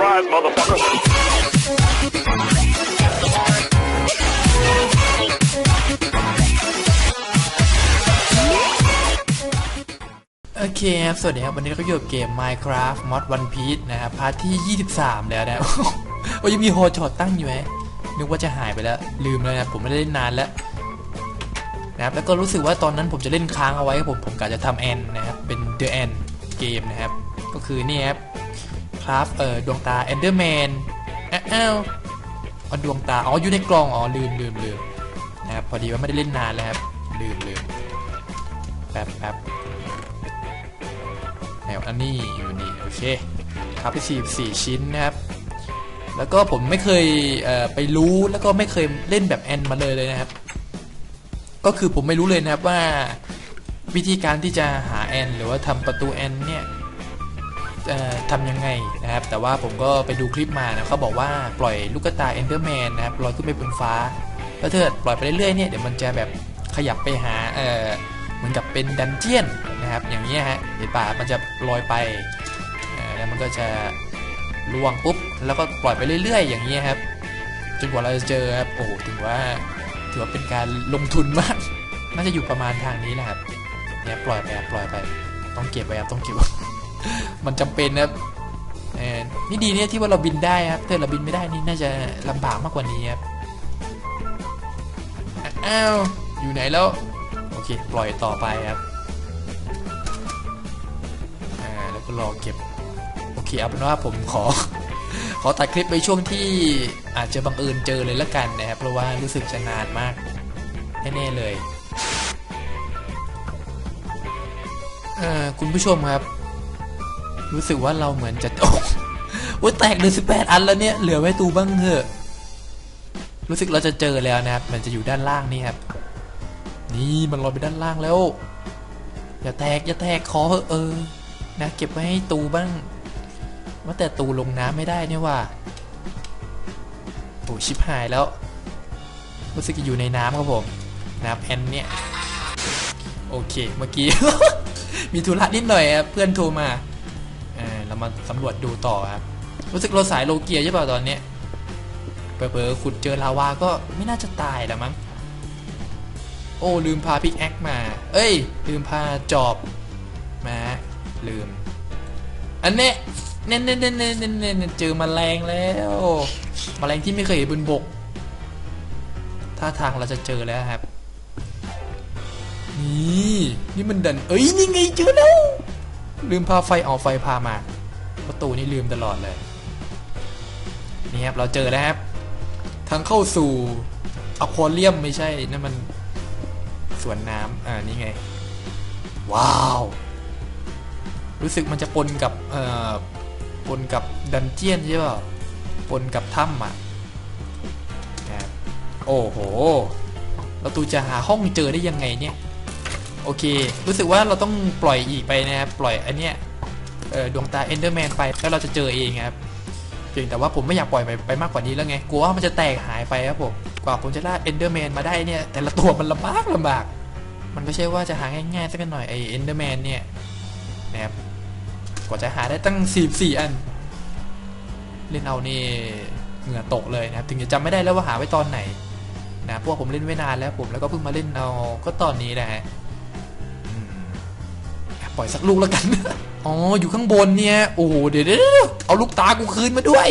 Surprise, motherfucker. โอเคครับ สวัสดีครับ วันนี้เราก็อยู่กับเกม Minecraft Mod One Piece นะครับพาร์ทที่ 23 แล้วนะโอ้ยมีโฮช็อตตั้งอยู่ไหมนึกว่าจะหายไปแล้ว ลืมแล้วนะ ผมไม่ได้เล่นนานแล้วนะครับ แล้วก็รู้สึกว่าตอนนั้นผมจะเล่นค้างเอาไว้ครับผม ผมกะจะทำแอนนะครับ เป็น The End เกมนะครับ ก็คือนี่ครับ คราฟเออดวงตา Enderman อ้าวอ้าวเอาดวงตา อ๋อ อยู่ในกล่อง อ๋อ ลืมลืมลืมนะครับ พอดีว่าไม่ได้เล่นนานแล้วครับ ลืมลืมแป๊บแป๊บแนวอันนี้อยู่นี่ โอเค ครับไป44ชิ้นนะครับ แล้วก็ผมไม่เคยเไปรู้แล้วก็ไม่เคยเล่นแบบแอนมาเลยเลยนะครับ ก็คือผมไม่รู้เลยนะครับว่าวิธีการที่จะหาแอนหรือว่าทำประตูแอนเนี่ย ทำยังไงนะครับ แต่ว่าผมก็ไปดูคลิปมานะเขาบอกว่าปล่อยลูกตาเอนเดอร์แมนนะครับลอยขึ้นไปบนฟ้าแล้วถ้าเกิดปล่อยไปเรื่อยๆเนี่ยเดี๋ยวมันจะแบบขยับไปหาเออเหมือนกับเป็นดันเจียนนะครับ อย่างนี้ฮะเห็นป่ะมันจะลอยไปแล้วมันก็จะล่วงปุ๊บแล้วก็ปล่อยไปเรื่อยๆ อย่างนี้ครับจนกว่าเราจะเจอครับโอ้ถือว่าถือว่าเป็นการลงทุนมาก น่าจะอยู่ประมาณทางนี้แหละครับเนี่ยปล่อยไปปล่อยไป ต้องเก็บไว้ครับต้องเก็บไว้ มันจำเป็นนะนี่ดีเนี่ยที่ว่าเราบินได้ครับถ้าเราบินไม่ได้นี่น่าจะลำบากมากกว่านี้ครับอ้าวอยู่ไหนแล้วโอเคปล่อยต่อไปครับอ่าแล้วก็รอเก็บโอเคเอาเป็นว่าผมขอ ขอตัดคลิปไปช่วงที่อาจจะบังเอิญเจอเลยละกันนะครับเพราะว่ารู้สึกจะนานมากแน่ๆเลยคุณผู้ชมครับ รู้สึกว่าเราเหมือนจะโอ้โหแตกเลยสิบแปดอันแล้วเนี่ย เหลือไว้ตูบ้างเถอะ รู้สึกเราจะเจอแล้วนะครับ มันจะอยู่ด้านล่างนี่ครับ นี่มันลอยไปด้านล่างแล้ว อย่าแตกอย่าแตกขอเอเออ นะ เก็บไว้ให้ตูบ้างว่าแต่ตูลงน้ำไม่ได้เนี่ยว่าโอ้ชิบหายแล้ว รู้สึกจะอยู่ในน้ำครับผม น้ำแอนเนี่ย โอเค เมื่อกี้ มีธุระนิดหน่อยครับเพื่อนโทรมา มาสำรวจดูต่อครับ รู้สึกเราสายโลเกียใช่ป่าตอนเนี้ยเผลอๆขุดเจอลาวาก็ไม่น่าจะตายแล้วมั้ง โอ้ลืมพาพิกแอคมา เอ้ย ลืมพาจอบมาลืม อันเนี้ยเน้นเน้นเน้นเน้นเน้นเน้นเจอมแมลงแล้วมแมลงที่ไม่เคยเห็นบนบกท่าทางเราจะเจอแล้วครับ นี่ นี่มันดัน เอ้ย นี่ไงเจอแล้ว ลืมพาไฟออกไฟพามา ประตูนี่ลืมตลอดเลย นี่ครับ เราเจอแล้วครับ ทางเข้าสู่อควาเรียมไม่ใช่นั่นมันสวนน้ำอ่านี่ไง ว้าว รู้สึกมันจะปนกับเอ่อปนกับดันเจียนใช่ป่ะปนกับถ้ำอะนะครับโอ้โหเราตูจะหาห้องเจอได้ยังไงเนี่ย โอเค รู้สึกว่าเราต้องปล่อยอีกไปนะครับ ปล่อยอันเนี้ย ดวงตาเอนเดอร์แมนไปแล้วเราจะเจอเองครับเพียงแต่ว่าผมไม่อยากปล่อยไปไปมากกว่านี้แล้วไงกลัวว่ามันจะแตกหายไปครับผมกว่าผมจะล่าเอนเดอร์แมนมาได้เนี่ย แต่ละตัวมันลำบากลำบาก มันไม่ใช่ว่าจะหาง่ายๆสักหน่อยไอเอนเดอร์แมนเนี่ยนะครับกว่าจะหาได้ตั้ง 44 อัน เล่นเอานี่เหงื่อตกเลยนะครับ ถึงจะจำไม่ได้แล้วว่าหาไว้ตอนไหนนะพวกผมเล่นไว้นานแล้วผมแล้วก็เพิ่งมาเล่นเอาก็ตอนนี้นะฮะปล่อยสักลูกแล้วกัน อ๋ออยู่ข้างบนเนี่ยโอ้โหเดี๋ยวเดี๋ยวเอาลูกตากูคืนมาด้วย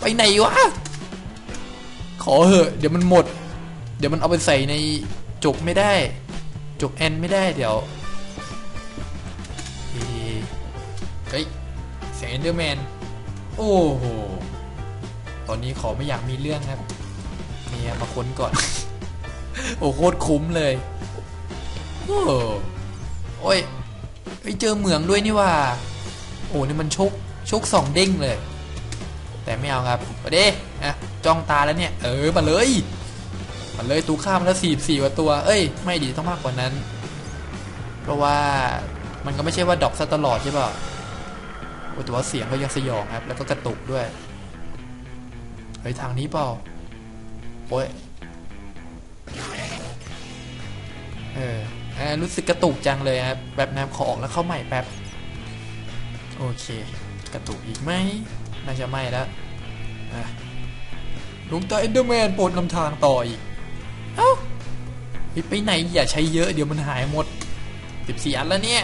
ไปไหนวะขอเหอะเดี๋ยวมันหมด เดี๋ยวมันเอาไปใส่ในจกไม่ได้ จกแอนไม่ได้เดี๋ยวเฮ้ยเสียงเอนเดอร์แมนโอ้โหตอนนี้ขอไม่อยากมีเรื่องครับเมียมาค้นก่อน โอ้โคตรคุ้มเลยโอ้ โอ้ยไปเจอเหมืองด้วยนี่ว่า โอ้นี่มันชกชกสองเด้งเลย แต่ไม่เอาครับมาเด้อะจ้องตาแล้วเนี่ย เออมาเลยมาเลยตูข้ามแล้วสี่สี่กว่าตัว เอ้ย ไม่ดีต้องมากกว่านั้น เพราะว่ามันก็ไม่ใช่ว่าดรอปซะตลอดใช่ป่ะโอ้แต่ว่าเสียงก็ยังสยองครับ แล้วก็กระตุกด้วยเฮ้ยทางนี้เปล่าโอ้ยเออเออ รู้สึกกระตุกจังเลยครับแบบน้ำขอออกแล้วเข้าใหม่แป๊บ โอเค กระตุกอีกไหมน่าจะไม่แล้วลวงตาเอ็นเดอร์แมนโปรดนำทางต่ออีก เอ้าเฮ้ยไปไหนอย่าใช้เยอะเดี๋ยวมันหายหมดสิบสี่อันแล้วเนี่ย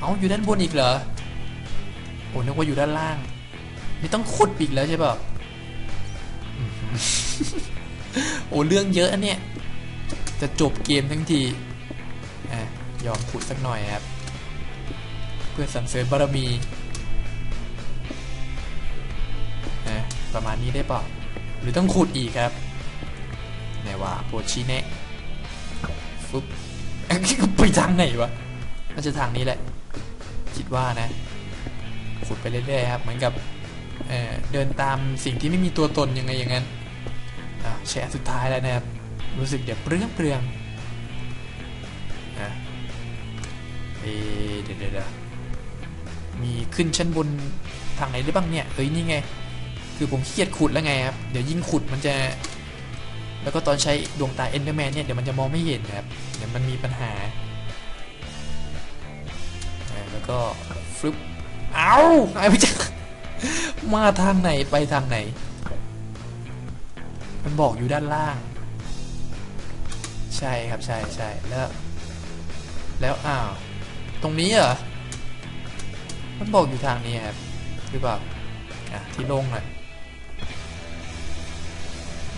เอาอยู่ด้านบนอีกเหรอ โอ้นึกว่าอยู่ด้านล่าง นี่ต้องขุดอีกแล้วใช่ป่ะอืมโอ้เรื่องเยอะอันเนี่ย จะจบเกมทั้งที ยอมขุดสักหน่อยครับ เพื่อสรรเสริญบารมีนะประมาณนี้ได้เปล่าหรือต้องขุดอีกครับไหนว่าโปรชี้แนะฟึบไปทางไหนวะน่าจะทางนี้แหละ คิดว่านะ ขุดไปเรื่อยๆครับ เหมือนกับเเดินตามสิ่งที่ไม่มีตัวตนยังไงอย่างนั้นะแชร์สุดท้ายแล้วนะครับ รู้สึกเดี๋ยวเปรื้องเปรือง เดี๋ยวเดี๋ยวมีขึ้นชั้นบนทางไหนได้บ้างเนี่ยเอ้ยนี่ไง คือผมเครียดขุดแล้วไงครับ เดี๋ยวยิ่งขุดมันจะ แล้วก็ตอนใช้ดวงตาเอนเดอร์แมนเนี่ยเดี๋ยวมันจะมองไม่เห็นครับ เดี๋ยวมันมีปัญหา แล้วก็ฟลุปเอาไอ้ไม่จมาทางไหนไปทางไหน มันบอกอยู่ด้านล่าง ใช่ครับใช่ใช่แล้ว แล้วอ้าว ตรงนี้เหรอ มันบอกอยู่ทางนี้ครับ หรือเปล่า อะ ที่โล่งหน่อย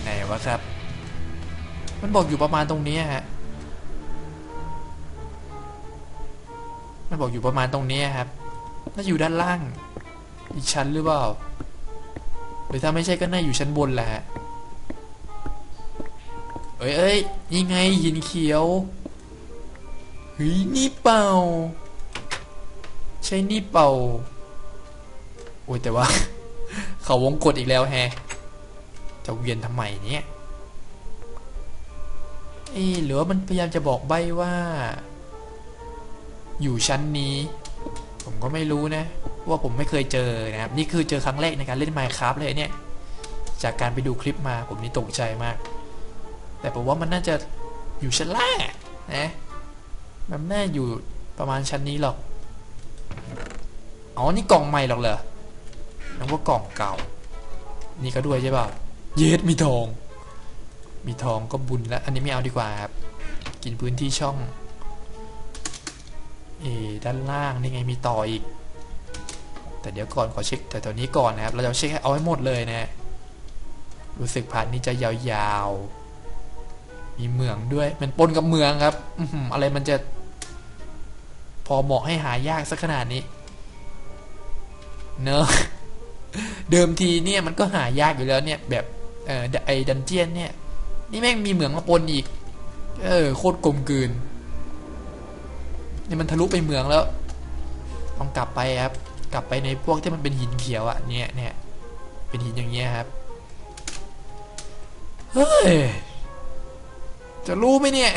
ไหนวะครับ มันบอกอยู่ประมาณตรงนี้ฮะ มันบอกอยู่ประมาณตรงนี้ครับ น่าอยู่ด้านล่าง อีกชั้นหรือเปล่า หรือถ้าไม่ใช่ก็น่าอยู่ชั้นบนแหละฮะเอ้ยเอ้ยนี่ไงหินเขียว ฮ้ยนี่เป่า ใช่นี่เป่า โอ้ยแต่ว่า เขาวงกดอีกแล้วแฮะจะเวียนทำไมเนี่ยเอ๊ะหรือว่ามันพยายามจะบอกใบว่า อยู่ชั้นนี้ ผมก็ไม่รู้นะ ว่าผมไม่เคยเจอนะครับ นี่คือเจอครั้งแรกในการเล่น Minecraft เลยเนี่ย จากการไปดูคลิปมาผมนี่ตกใจมาก แต่ผมว่ามันน่าจะอยู่ชั้นล่างนะ มันน่อยู่ประมาณชั้นนี้หรอก อ๋อ นี่กล่องใหม่หรอกเหรอนึกว่ากล่องเก่า นี่ก็ด้วยใช่ป่ะเยสมีทอง มีทองก็บุญแล้ว อันนี้ไม่เอาดีกว่าครับ กินพื้นที่ช่อง เอด้านล่างนี่ไงมีต่ออีก แต่เดี๋ยวก่อนขอเช็คแต่ตอนนี้ก่อนนะครับ เราจะเช็คเอาให้หมดเลยนะ รู้สึกพาร์ทนี้จะยาวๆ มีเมืองด้วย มันปนกับเมืองครับอือะไรมันจะ อเหมาะให้หายากสักขนาดนี้ เนอะเดิมทีเนี่ยมันก็หายากอยู่แล้วเนี่ย แบบเออไอ้ดันเจียนเนี่ย นี่แม่งมีเหมืองมาปนอีก เออ โคตรกลมกลืนนี่มันทะลุไปเมืองแล้ว ต้องกลับไปครับ กลับไปในพวกที่มันเป็นหินเขียวอะเนี่ยเนี่ยเป็นหินอย่างเงี้ยครับเฮ้ยจะรู้ไหมเนี่ย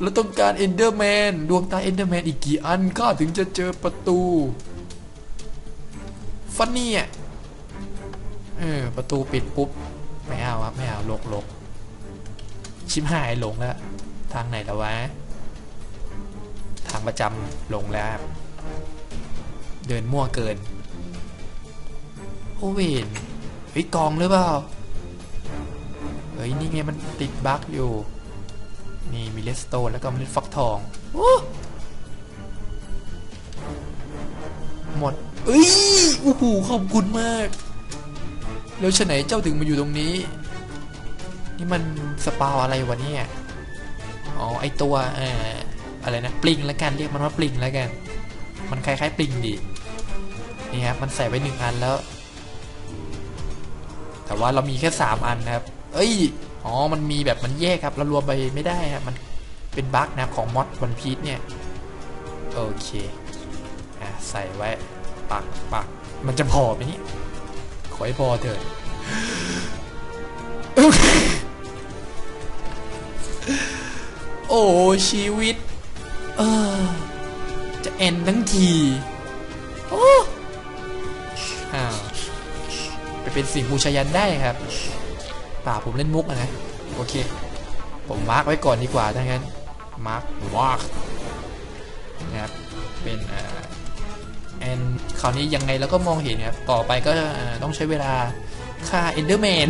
เราต้องการเอนเดอร์แมนดวงตาเอนเดอร์แมนอีกกี่อันข้าถึงจะเจอประตู ฟันนี่อะเออ ประตูปิดปุ๊บ ไม่เอาครับไม่เอาลกลกชิมหายหลงแล้ว ทางไหนแล้ววะ ทางประจำหลงแล้ว เดินมั่วเกิน โอเวนเฮ้ยกองหรือเปล่า เฮ้ย นี่ไงมันติดบั๊กอยู่ นี่มีเลสโตนแล้วก็เมล็ดฟักทองหมดเอ้ยโอ้โหขอบคุณมาก แล้วฉะไหนเจ้าถึงมาอยู่ตรงนี้ นี่มันสปาวอะไรวะเนี่ยอ๋อไอตัวเอ่ออะไรนะปลิงแล้วกันเรียกมันว่าปลิงแล้วกัน มันคล้ายๆปลิงดีนี่ครับมันใส่ไว้หนึ่งอันแล้ว แต่ว่าเรามีแค่สามอันนะครับ เอ้ย อ๋อ มันมีแบบมันแยกครับเรารวมไปไม่ได้ครับมันเป็นบั๊กนะของมอดวันพี e เนี่ย โอเค อะ ใส่ไว้ปักปักมันจะพอไหมเนี่ยขอให้พอเถอะโอ้ชีวิต เออ จะเอ็นทั้งทีโอ้อ้าวไปเป็นสิ่งบูชายันได้ครับ ป่าผมเล่นมุกอะนะโอเค ผมมาร์กไว้ก่อนดีกว่าถ้างั้นมาร์กมาร์กนะครับเป็นอ่าแอนคราวนี้ยังไงเราก็มองเห็นครับต่อไปก็ต้องใช้เวลาฆ่าเอนเดอร์แมน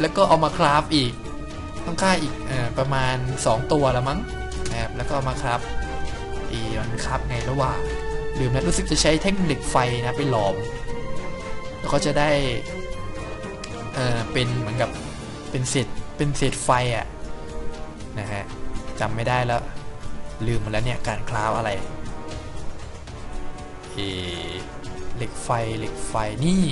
แล้วก็เอามาคราฟอีก ต้องฆ่าอีกอประมาณ 2 ตัวล้วมั้งนะครับแล้วก็เอามาคราฟอีมันคราฟไงระหว่างลืมนะรู้สึกจะใช้แท่งเหล็กไฟนะไปหลอม แล้วก็จะได้ เออเป็นเหมือนกับเป็นเศษเป็นเศษไฟอะนะฮะจำไม่ได้แล้ว ลืมมาแล้วเนี่ยการคราฟอะไรเอเหล็กไฟเหล็กไฟนี่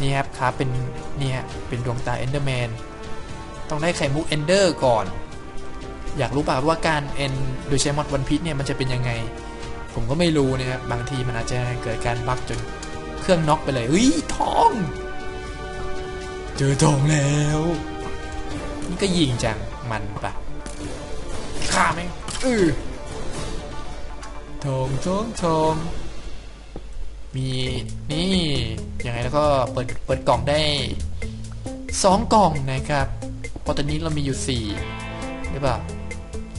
นี่ครับครับเป็นเนี่ยเป็นดวงตาเอนเดอร์แมนต้องได้ไข่มุกเอนเดอร์ก่อน อยากรู้ป่ะว่าการเอนโดยใช้มอดวันพิษเนี่ยมันจะเป็นยังไง ผมก็ไม่รู้นะครับบางทีมันอาจจะเกิดการบั๊กจน เครื่องน็อกไปเลยเฮ้ยทอง เจอทองแล้วนี่ก็ยิงจังมันปะฆ่าไหมเออทองทองทองมีนี่ยังไงแล้วก็เปิดเปิดกล่องได้สองกล่องนะครับเพราะตอนนี้เรามีอยู่สี่หรือเปล่า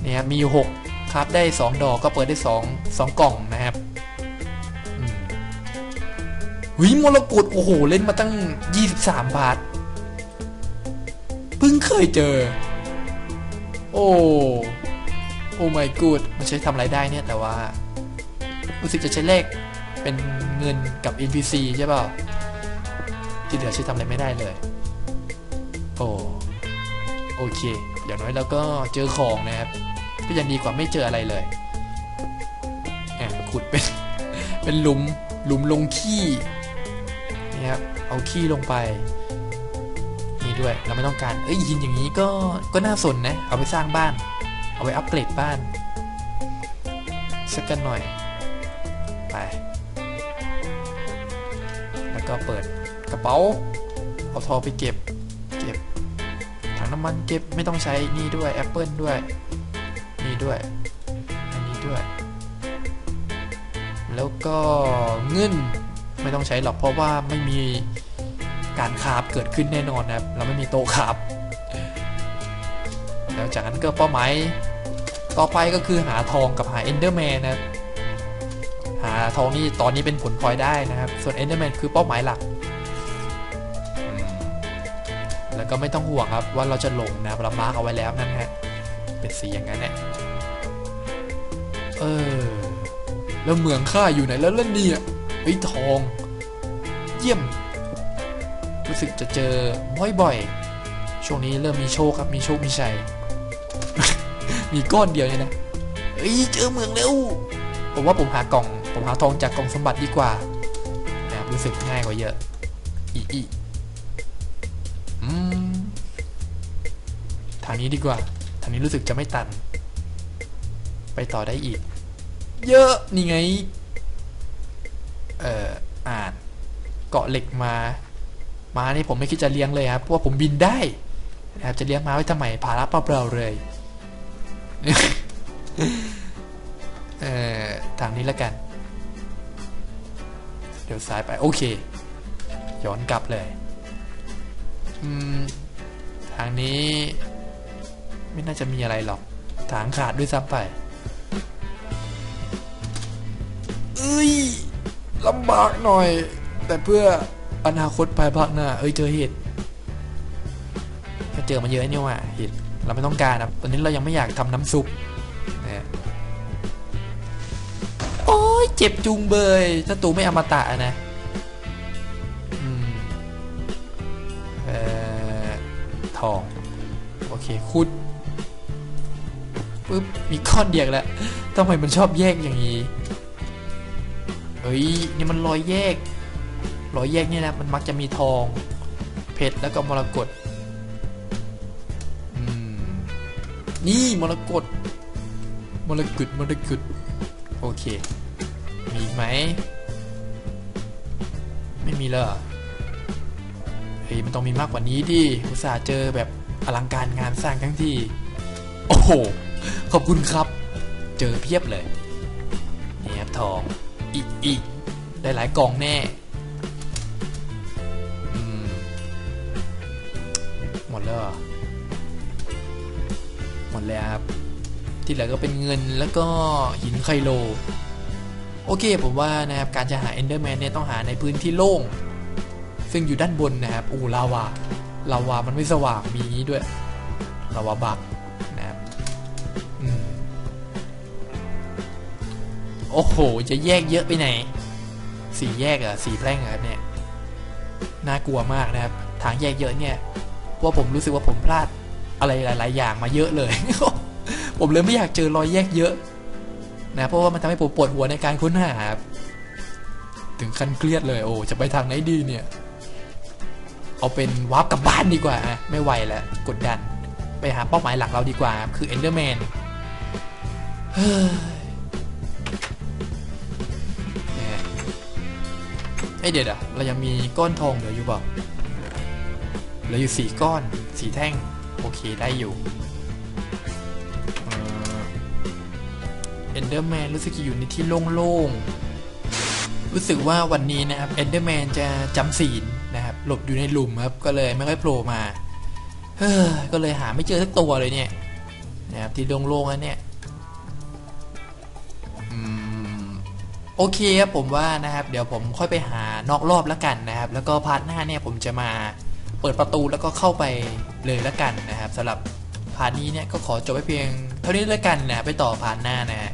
เนี่ยมีอยู่หกครับได้สองดอกก็เปิดได้สองสองกล่องนะครับ หุยมรกตโอ้โห เล่นมาตั้ง 23 บาท เพิ่งเคยเจอ โอ้โอ้ my god มันใช้ทำไรได้เนี่ย แต่ว่ารู้สึกจะใช้เลขเป็นเงินกับ NPC ใช่เปล่าที่เหลือใช้ทำอะไรไม่ได้เลย โอ้โอเค อย่างน้อยเราก็เจอของนะครับ ก็ยังดีกว่าไม่เจออะไรเลยแอบขุดเป็น เป็นหลุม หลุมลงขี้ นี่ครับ เอาขี้ลงไป นี่ด้วยเราไม่ต้องการ เอ้ยหินอย่างนี้ก็ก็น่าสนนะ เอาไปสร้างบ้าน เอาไปอัปเกรดบ้าน สักกันหน่อย ไป แล้วก็เปิดกระเป๋า เอาทอไปเก็บ เก็บ ถังน้ำมันเก็บไม่ต้องใช้นี่ด้วยแอปเปิลด้วย นี่ด้วย อันนี้ด้วย แล้วก็เงิน ไม่ต้องใช้หรอกเพราะว่าไม่มีการคาบเกิดขึ้นแน่นอนนะครับ เราไม่มีโต๊ะคาบแล้วจากนั้นก็เป้าหมายต่อไปก็คือหาทองกับหาเอนเดอร์แมนนะครับหาทองนี่ตอนนี้เป็นผลพลอยได้นะครับ ส่วนเอนเดอร์แมนคือเป้าหมายหลัก แล้วก็ไม่ต้องห่วงครับว่าเราจะหลงนะเรามาร์กเอาไว้แล้วนั่นฮะเป็นสีอย่างนั้นแหละเออแล้วเมืองข้าอยู่ไหนแล้วล่ะเนี่ย ไอ้ยทอง เยี่ยม รู้สึกจะเจอบ่อยๆ ช่วงนี้เริ่มมีโชคครับ มีโชค มีชัย มีก้อนเดียวเนี่ยนะเอ้ย เจอเมืองเร็ว ผมว่าผมหากล่อง ผมหาทองจากกล่องสมบัติดีกว่านะครับรู้สึกง่ายกว่าเยอะ อีอีอืม ทางนี้ดีกว่า ทางนี้รู้สึกจะไม่ตัน ไปต่อได้อีก เยอะ นี่ไง เอ่ออ่านเกาะเหล็กมา มานี่ผมไม่คิดจะเลี้ยงเลยครับเพราะว่าผมบินได้นะครับจะเลี้ยงมาไว้ทำไมภาระเปล่าๆเลยเอ่อทางนี้แล้วกัน เดี๋ยวซ้ายไปโอเค ย้อนกลับเลยอืมทางนี้ ไม่น่าจะมีอะไรหรอก ทางขาดด้วยซ้ำไป ลำบากหน่อย แต่เพื่ออนาคตภายภาคหน้า เอ้ยเจอเห็ดก็เจอมาเยอะนี่ว่าเห็ดเราไม่ต้องการนะตอนนี้เรายังไม่อยากทำน้ำซุปนะโอ้ยเจ็บจุงเบยถ้าตูไม่อมตะนะอืมเอ่อทอง โอเคขุดปุ๊บมีก้อนเดียวแล้วทำไมมันชอบแยกอย่างนี้ เฮ้ยนี่มันรอยแยก รอยแยกนี่ยนะมันมักจะมีทอง เพชรแล้วก็มรกตนี่มรกตมรกตมรกตโอเค มีไหม ไม่มีเลยเหรอเฮ้ยมันต้องมีมากกว่านี้ดิอุตส่าห์เจอแบบอลังการงานสร้างทั้งที่ โอ้โห ขอบคุณครับ เจอเพียบเลยนี่ครับทอง อีกอีกได้หลายกองแน่หมดแล้วหมดแล้วครับ ที่เหลือก็เป็นเงินแล้วก็หินไคโล โอเคผมว่านะครับการจะหาเอนเดอร์แมนเนี่ยต้องหาในพื้นที่โล่ง ซึ่งอยู่ด้านบนนะครับ อูลาวาลาวามันไม่สว่างมีอย่างนี้ด้วยลาวาบัก โอ้โห จะแยกเยอะไปไหน สี่แยกอะสี่แพร่งเหรอะเนี่ย น่ากลัวมากนะครับ ทางแยกเยอะเนี่ยเพราะว่าผมรู้สึกว่าผมพลาดอะไรหลาย ๆ อย่างมาเยอะเลย ผมเลยไม่อยากเจอรอยแยกเยอะนะเพราะว่ามันทำให้ผมปวดหัวในการค้นหาครับถึงขั้นเครียดเลย โอ้จะไปทางไหนดีเนี่ย เอาเป็นวาร์ปกลับบ้านดีกว่าอะไม่ไหวแล้วกดดัน ไปหาเป้าหมายหลักเราดีกว่า คือเอนเดอร์แมน เอ้เดี๋ยวอะเรายังมีก้อนทองเหลืออยู่เปล่าเหลืออยู่สี่ก้อนสี่แท่ง โอเคได้อยู่เอนเดอร์แมนรู้สึกอยู่ในที่โล่งๆ รู้สึกว่าวันนี้นะครับเอนเดอร์แมนจะจำศีลนะครับ หลบอยู่ในหลุมครับ ก็เลยไม่ค่อยโผล่มา เฮ้อ ก็เลยหาไม่เจอสักตัวเลยเนี่ย นะครับที่โล่งๆแล้วเนี่ย โอเคครับผมว่านะครับ เดี๋ยวผมค่อยไปหานอกรอบแล้วกันนะครับ แล้วก็พาร์ทหน้าเนี่ยผมจะมาเปิดประตูแล้วก็เข้าไปเลยแล้วกันนะครับสำหรับพาร์ทนี้เนี่ยก็ขอจบไว้เพียงเท่านี้แล้วกันนะไปต่อพาร์ทหน้านะฮะ